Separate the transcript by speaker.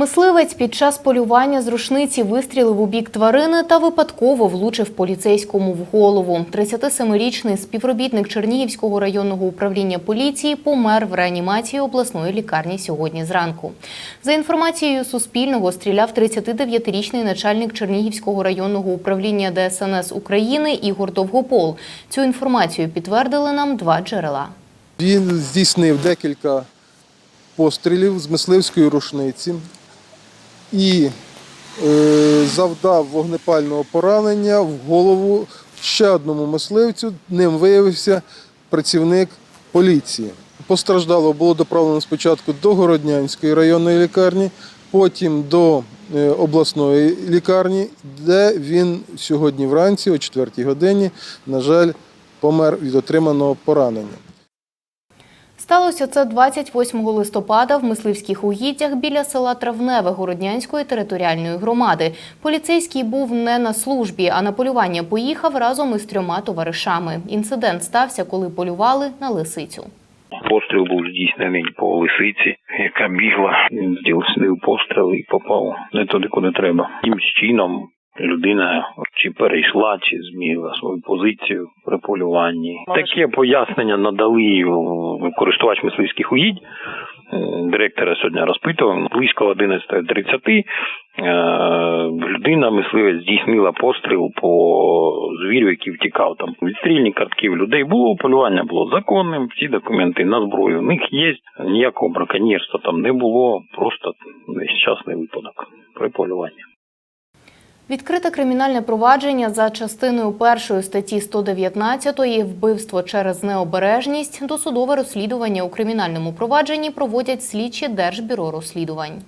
Speaker 1: Мисливець під час полювання з рушниці вистрілив у бік тварини та випадково влучив поліцейському в голову. 37-річний співробітник Чернігівського районного управління поліції помер в реанімації обласної лікарні сьогодні зранку. За інформацією Суспільного, стріляв 39-річний начальник Чернігівського районного управління ДСНС України Ігор Довгопол. Цю інформацію підтвердили нам два джерела.
Speaker 2: Він здійснив декілька пострілів з мисливської рушниці і е, завдав вогнепального поранення в голову ще одному мисливцю. Ним виявився працівник поліції. Постраждало було доправлено спочатку до Городнянської районної лікарні, потім до е, обласної лікарні, де він сьогодні вранці о 4 годині, на жаль, помер від отриманого поранення.
Speaker 1: Сталося це 28 листопада в мисливських угіддях біля села Травневе Городнянської територіальної громади. Поліцейський був не на службі, а на полювання поїхав разом із трьома товаришами. Інцидент стався, коли полювали на лисицю.
Speaker 3: Постріл був здійснений по лисиці, яка бігла, Він здійснив постріл і попав не туди, куди треба. Якимсь чином людина чи перейшла, чи змінила свою позицію при полюванні. Таке пояснення надали користувач мисливських угідь. Е, Директора сьогодні розпитував близько 11.30 е, людина, мисливець, здійснила постріл по звірю, який втікав там. Відстрільні картки в людей було, полювання було законним, всі документи на зброю в них є. Ніякого браконьєрства там не було, просто нещасний випадок при полюванні.
Speaker 1: Відкрите кримінальне провадження за частиною першої статті 119 «Вбивство через необережність» досудове розслідування у кримінальному провадженні проводять слідчі Держбюро розслідувань.